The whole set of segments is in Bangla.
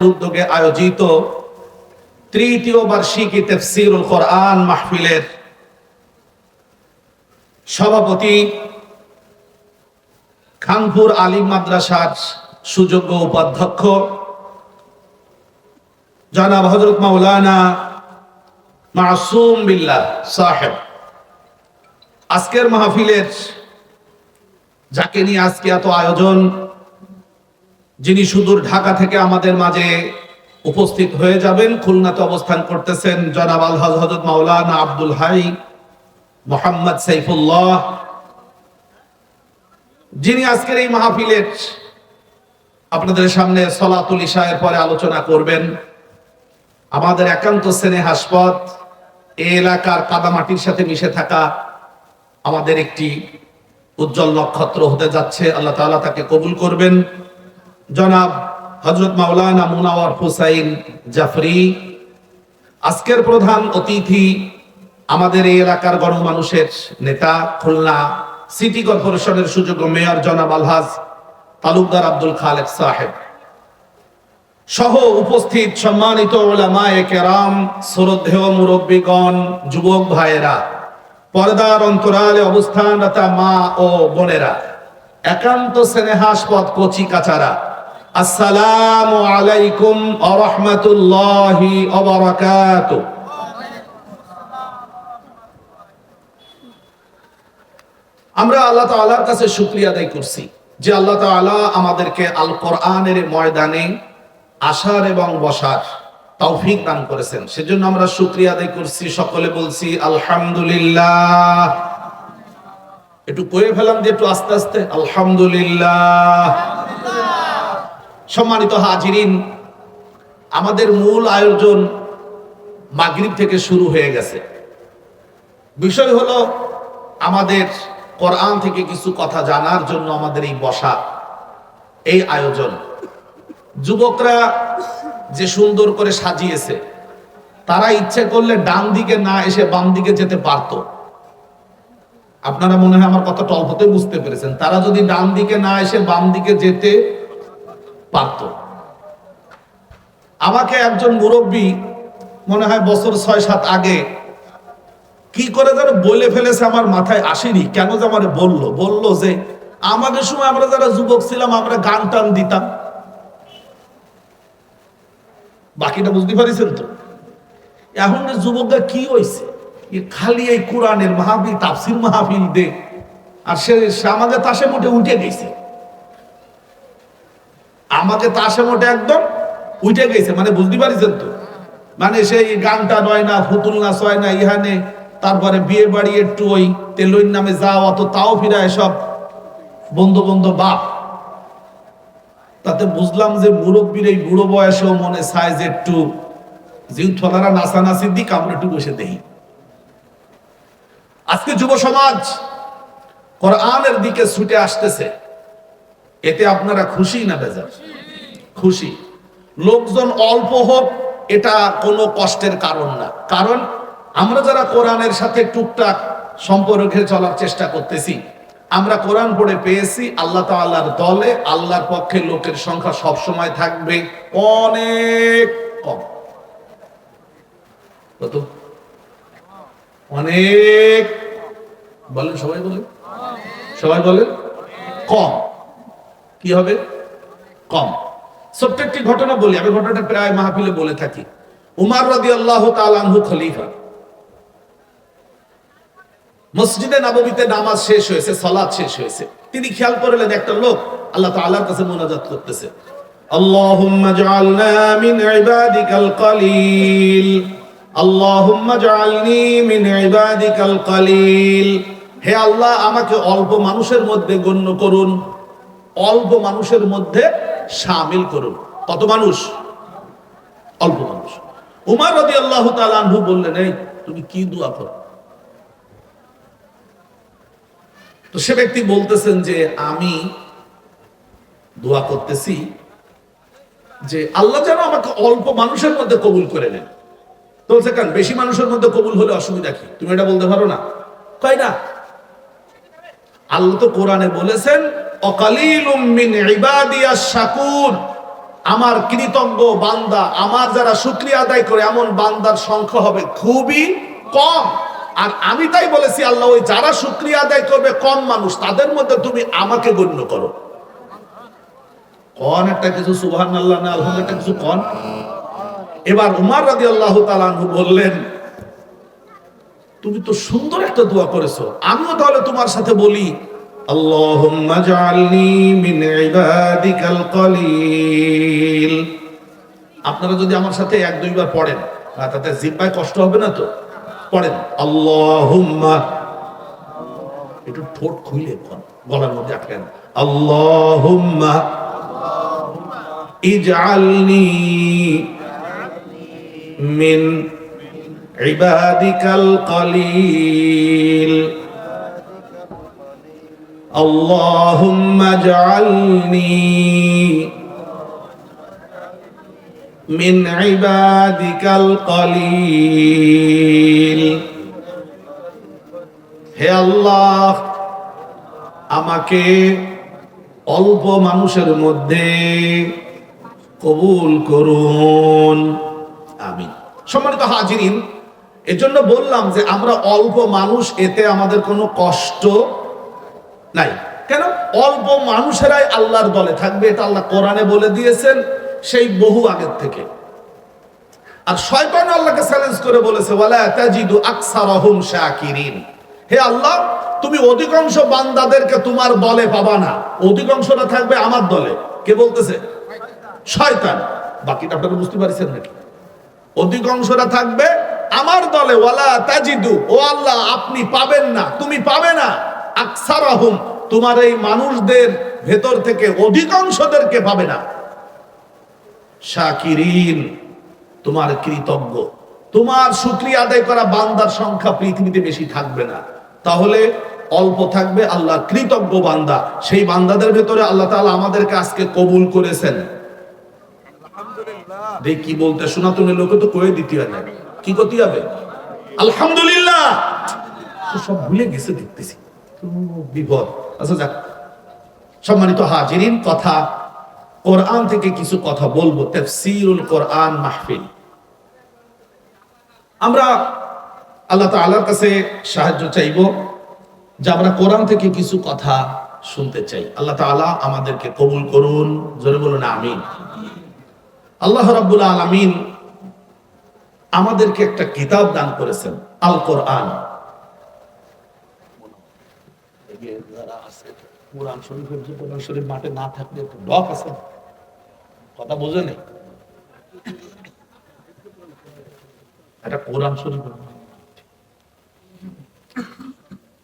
উদ্যোগে আয়োজিত তৃতীয় বার্ষিকী তেফসিরুল কোরআন মাহফিলের সভাপতি খানপুর আলিম মাদ্রাসার সুযোগ্য উপাধ্যক্ষ জনাব হজরত মাওলানা মাসুম বিল্লাহ সাহেব। আজকের মাহফিলের যাকে নিয়ে আজকে এত আয়োজন যিনি সুদূর ঢাকা থেকে আমাদের মাঝে উপস্থিত হয়ে যাবেন, খুলনাতে অবস্থান করতেছেন জনাব আল হজরত মাওলানা আব্দুল হাই মোহাম্মদ সাইফুল্লাহ। যিনি আজকের এই মাহফিলের আপনাদের সামনে সলাতুল ইশায়ের পরে আলোচনা করবেন। আমাদের একান্ত হাসপথ এই এলাকার কাদামাটির সাথে মিশে থাকা আমাদের একটি উজ্জ্বল নক্ষত্র হতে যাচ্ছে। আল্লাহ তাকে কবুল করবেন। জনাব হজরত মাওলানা মুনাওয়ার হুসাইন জাফরি, আজকের প্রধান অতিথি আমাদের এই এলাকার গণমানুষের নেতা, খুলনা সিটি কর্পোরেশনের সুযোগ্য মেয়র জনাব আলহাজ তালুকদার আব্দুল খালেক সাহেব। সহ উপস্থিত সম্মানিত মুরব্বীগণ, যুবক ভাইয়েরা, পর্দার অন্তরালে অবস্থানরতা মা ও বোনেরা, একান্ত স্নেহাস্পদ কচি কাচারা আসসালামু আলাইকুম আরহামতুল্লাহি অবরাকাত আমরা আল্লাহ তাআলার কাছে শুকরিয়া আদায় করছি যে আল্লাহ তাআলা আমাদেরকে আল কোরআনের ময়দানে আসার এবং বসার তৌফিক দান করেছেন। সেজন্য আমরা শুকরিয়া আদায় করছি, সকলে বলছি আলহামদুলিল্লাহ। একটু কয়ে ফেলাম যে একটু আস্তে আস্তে, আলহামদুলিল্লাহ। সম্মানিত হাজিরিন, আমাদের মূল আয়োজন মাগরিব থেকে শুরু হয়ে গেছে। বিষয় হলো আমাদের কোরআন থেকে কিছু কথা জানার জন্য আমাদের এই বসা, এই আয়োজন। যুবকরা যে সুন্দর করে সাজিয়েছে, তারা ইচ্ছে করলে ডান দিকে না এসে বাম দিকে যেতে পারত। আপনারা মনে হয় আমার কথা টল্পতে বুঝতে পেরেছেন। তারা যদি ডান দিকে না এসে বাম দিকে যেতে পারত। আমাকে একজন মুরব্বী মনে হয় বছর ছয়, সাত আগে কি করে যেন বলে ফেলেছে আমার মাথায় আসেনি, কেন যে আমার বলল? বলল যে, আমাদের সময় আমরা যারা যুবক ছিলাম, আমরা গান টান দিতাম। বাকিটা বুঝতে পারিছেন তো? এখন যুবকরা কি হয়েছে খালি এই কোরআনের মাহফিল, তাফসির মাহফিল দে। আর সে সে আমাদের তাসে মোটে উঠে গেছে। আমাকে তাসে মোটে একদম উঠে গেছে মানে বুঝতে পারিছেন তো? মানে সেই গানটা নয় না, ফুতুল নাচ হয় না, ইহানে তারপরে বিয়ে বাড়ি একটু ওই তেলইন নামে যাও অত তাও ফিরা এসব বন্ধু বন্ধু বাপ। তাতে বুঝলাম যে মুরব্বীর এই বুড়ো বয়সেও মনে চায় যে একটু জিউথলারা নাচানাচির দিক, আমরা একটু বসে দেখি। আজকে যুব সমাজ কোরআনের দিকে ছুটে আসতেছে, এতে আপনারা খুশি না বেজার? খুশি। লোকজন অল্প হোক, এটা কোনো কষ্টের কারণ না। কারণ আমরা যারা কোরআনের সাথে টুকটাক সম্পর্কে চলার চেষ্টা করতেছি, আমরা কোরআন পড়ে পেয়েছি, আল্লাহ তাআলার দলে, আল্লাহর পক্ষে লোকের সংখ্যা সব সময় থাকবে অনেক কম। কত? অনেক বলেন, সবাই বলেন। সবাই বলেন? কম। কি হবে? কম। ছোট্ট একটি ঘটনা বলি, আমি ঘটনাটা প্রায় মাহফিলে বলে থাকি। উমার রবি আল্লাহ তালু খলিফা। মসজিদে নবমীতে নামাজ শেষ হয়েছে সলাদ শেষ হয়েছে। তিনি খেয়াল করলেন একটা লোক আল্লাহ তাল্লাহর কাছে মোনাজাত করতেছে। আল্লাহুম্মা জাআলনা মিন ইবাদিকাল কালিল। আল্লাহুম্মা জাআলনি মিন ইবাদিকাল কালিল। হে আল্লাহ, আমাকে অল্প মানুষের মধ্যে গণ্য করুন। অল্প মানুষের মধ্যে শামিল করুন। কত মানুষ? অল্প মানুষ। উমার রদি আল্লাহ তালু বললেন, এই, তুমি কি দোয়া করো? তো সে ব্যক্তি বলতেছেন যে, আমি দোয়া করতেছি যে আল্লাহ যেন আমাকে অল্প মানুষের মধ্যে কবুল করে নেন। তো বলছে কেন বেশি মানুষের মধ্যে কবুল হলে অসুবিধা কি? তুমি এটা বলতে পারো না? না আল্লাহ তো কোরআনে বলেছেন শাকুর আমার কৃতজ্ঞ বান্দা, আমার যারা শুক্রিয়া আদায় করে, এমন বান্দার সংখ্যা হবে খুবই কম। আর আমি তাই বলেছি, আল্লাহ, ওই যারা শুক্রিয়া আদায় করবে, কম মানুষ, তাদের মধ্যে তুমি আমাকে গণ্য করো। কন একটা কিছু সুবহান আল্লাহ না একটা কিছু কন? এবার উমার রাজি আল্লাহ তালানহু বললেন তুমি তো সুন্দর একটা দোয়া করেছ। আমিও তাহলে তোমার সাথে বলি আপনারা যদি আমার সাথে এক দুইবার পড়েন তাতে জিব্বায় কষ্ট হবে না তো? পড়েন আল্লাহুম্মা একটু ঠোঁট পড়েন, গলার মধ্যে আটকেন আল্লাহুম্মা ইজআলনি মিন ইবাদিকাল কলিল اللهم اجعلني من عبادك القليل হে আল্লাহ আমাকে অল্প মানুষের মধ্যে কবুল করুন আমিন সম্মানিত হাজিরিন এজন্য বললাম যে আমরা অল্প মানুষ, এতে আমাদের কোনো কষ্ট নাই। কেন? অল্প মানুষেরাই আল্লাহর দলে থাকবে, এটা আল্লাহ কোরআনে বলে দিয়েছেন সেই বহু আগের থেকে। আর শয়তান আল্লাহকে চ্যালেঞ্জ করে বলেছে, ওয়ালা আকসারহুম শাকিরিন। হে আল্লাহ, তুমি অধিকাংশ বান্দাদেরকে তোমার দলে পাবা না। অধিকাংশটা থাকবে আমার দলে। কে বলতেছে? শয়তান। বাকিটা আপনারা বুঝতে পারছেন নাকি? অধিকাংশরা থাকবে আমার দলে ওয়ালা তাজিদু, ও আল্লাহ আপনি পাবেন না, তুমি পাবে না। আকসারাহুম, তোমার এই মানুষদের ভেতর থেকে অধিকাংশদেরকে পাবে না। শাকিরিন, তোমার কৃতজ্ঞ। তোমার শুক্রিয়া আদায় করা বান্দার সংখ্যা পৃথিবীতে বেশি থাকবে না। তাহলে অল্প থাকবে আল্লাহ কৃতজ্ঞ বান্দা। সেই বান্দাদের ভেতরে আল্লাহ তালা আমাদেরকে আজকে কবুল করেছেন। দেখ বলতে তুমি লোকে তো কয়ে দিতে হয় না। কি করতে হবে? আলহামদুলিল্লাহ! সব ভুলে গেছে দেখতেছি। বিপদ। আচ্ছা যাক। সম্মানিত হাজিরিন, কথা। কোরআন থেকে কিছু কথা বলব। তাফসীরুল কোরআন মাহফিল। আমরা আল্লাহ তাআলার কাছে সাহায্য চাইব যে আমরা কোরআন থেকে কিছু কথা শুনতে চাই। আল্লাহ তাআলা আমাদেরকে কবুল করুন। জোরে বলুন, আমিন। আল্লাহ রাব্বুল আলামিন আমাদেরকে একটা কিতাব দান করেছেন আল কোরআন একটু কোরআন শরীফ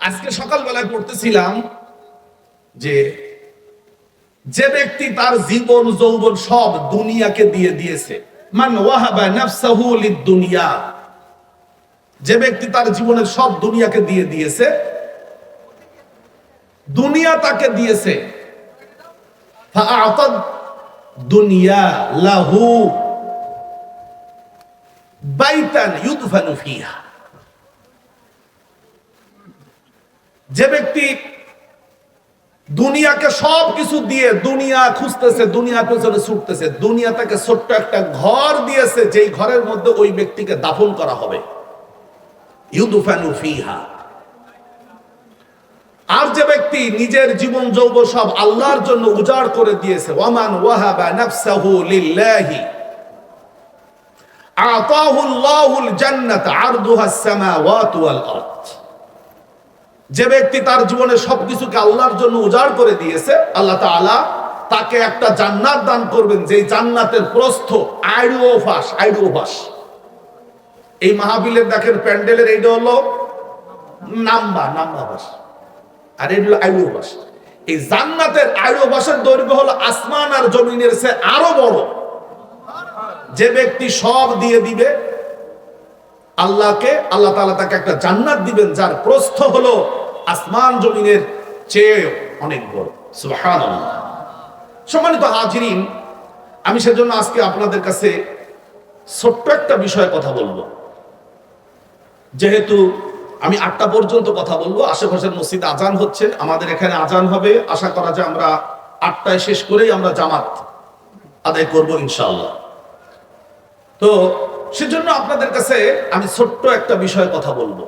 আজকে সকালবেলায় পড়তেছিলাম যে যে ব্যক্তি তার জীবন যৌবন সব দুনিয়াকে দিয়ে দিয়েছে মান ওয়াহাবা নাফসাহু লিদ-দুনিয়া। যে ব্যক্তি তার জীবনের সব দুনিয়াকে দিয়ে দিয়েছে, দুনিয়া তাকে দিয়েছে। দুনিয়া লাহু বাইতান ইউদফানু ফিহা। যে ব্যক্তি দুনিয়াকে সব কিছু দিয়ে দুনিয়া খুঁজতেছে, দুনিয়া পেছনে ছুটতেছে। দুনিয়া তাকে ছোট্ট একটা ঘর দিয়েছে, যেই ঘরের মধ্যে ওই ব্যক্তিকে দাফন করা হবে। আর যে ব্যক্তি নিজের জীবন যৌব সব আল্লাহর জন্য উজাড় করে দিয়েছে, ওয়ামান ওয়াহাবা লিল্লাহি। জান্নাত আরদুহাস সামাওয়াতু আরদ। যে ব্যক্তি তার জীবনে সবকিছুকে আল্লাহর জন্য উজাড় করে দিয়েছে, আল্লাহ তাআলা তাকে একটা জান্নাত দান করবেন যে জান্নাতের প্রস্থ আইডু ফাঁস আইডু ফাঁস। এই মাহবিলের দেখেন প্যান্ডেলের এইটা হলো নাম্বা নাম্বা বাস আর এটা হলো আইডু বাস এই জান্নাতের আইডু বাসের দৈর্ঘ্য হলো আসমান আর জমিনের সে আরও বড়। যে ব্যক্তি সব দিয়ে দিবে, আল্লাহকে, আল্লাহ তাআলা তাকে একটা জান্নাত দিবেন, যার প্রস্থ হলো আসমান জমিনের চেয়ে অনেক বড়। সুবহানাল্লাহ। সম্মানিত হাজিরিন, আমি সেজন্য আজকে আপনাদের কাছে ছোট্ট একটা বিষয়ে কথা বলব। যেহেতু আমি আটটা পর্যন্ত কথা বলব, আশেপাশের মসজিদ আজান হচ্ছে, আমাদের এখানে আজান হবে। আশা করা যায় আমরা আটটায় শেষ করেই আমরা জামাত আদায় করব ইনশাল্লাহ তো সেজন্য আপনাদের কাছে আমি ছোট্ট একটা বিষয়ে কথা বলব।